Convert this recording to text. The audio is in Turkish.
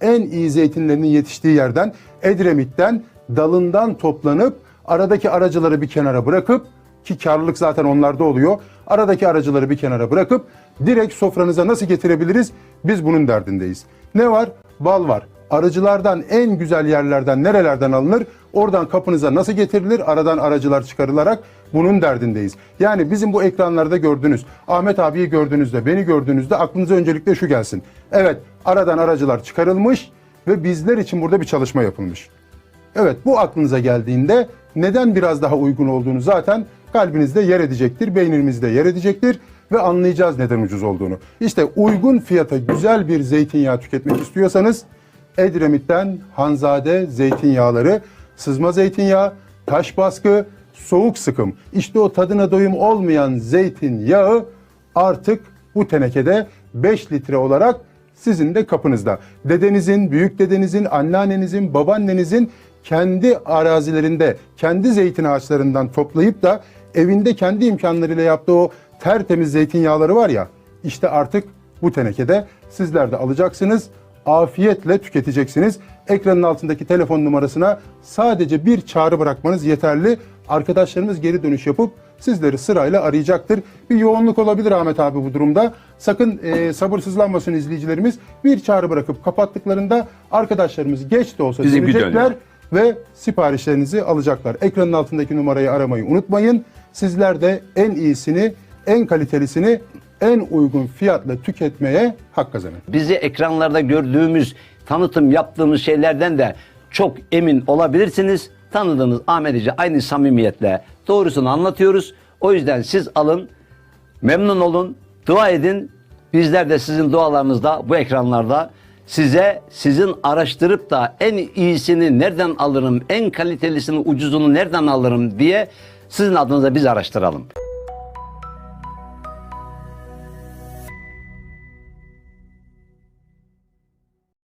en iyi zeytinlerinin yetiştiği yerden Edremit'ten dalından toplanıp aradaki aracıları bir kenara bırakıp ki karlılık zaten onlarda oluyor. Aradaki aracıları bir kenara bırakıp direkt sofranıza nasıl getirebiliriz? Biz bunun derdindeyiz. Ne var? Bal var. Aracılardan en güzel yerlerden nerelerden alınır? Oradan kapınıza nasıl getirilir? Aradan aracılar çıkarılarak bunun derdindeyiz. Yani bizim bu ekranlarda gördüğünüz, Ahmet abiyi gördüğünüzde, beni gördüğünüzde aklınıza öncelikle şu gelsin. Evet, aradan aracılar çıkarılmış ve bizler için burada bir çalışma yapılmış. Evet, bu aklınıza geldiğinde neden biraz daha uygun olduğunu zaten kalbinizde yer edecektir, beyninizde yer edecektir ve anlayacağız neden ucuz olduğunu. İşte uygun fiyata güzel bir zeytinyağı tüketmek istiyorsanız Edremit'ten Hanzade zeytinyağları, sızma zeytinyağı, taş baskı, soğuk sıkım. İşte o tadına doyum olmayan zeytinyağı artık bu tenekede 5 litre olarak sizin de kapınızda. Dedenizin, büyük dedenizin, anneannenizin, babaannenizin kendi arazilerinde, kendi zeytin ağaçlarından toplayıp da evinde kendi imkanlarıyla yaptığı o tertemiz zeytinyağları var ya, işte artık bu tenekede sizler de alacaksınız, afiyetle tüketeceksiniz. Ekranın altındaki telefon numarasına sadece bir çağrı bırakmanız yeterli. Arkadaşlarımız geri dönüş yapıp sizleri sırayla arayacaktır. Bir yoğunluk olabilir Ahmet abi bu durumda. Sakın e, sabırsızlanmasın izleyicilerimiz. Bir çağrı bırakıp kapattıklarında arkadaşlarımız geç de olsa Bizi bir dönecekler ve siparişlerinizi alacaklar. Ekranın altındaki numarayı aramayı unutmayın. Sizler de en iyisini, en kalitelisini en uygun fiyatla tüketmeye hak kazanın. bizi ekranlarda gördüğümüz, tanıtım yaptığımız şeylerden de çok emin olabilirsiniz. Tanıdığınız Ahmet Ece aynı samimiyetle doğrusunu anlatıyoruz. O yüzden siz alın, memnun olun, dua edin. Bizler de sizin dualarınızda bu ekranlarda size sizin araştırıp da en iyisini nereden alırım, en kalitelisini, ucuzunu nereden alırım diye sizin adınıza biz araştıralım.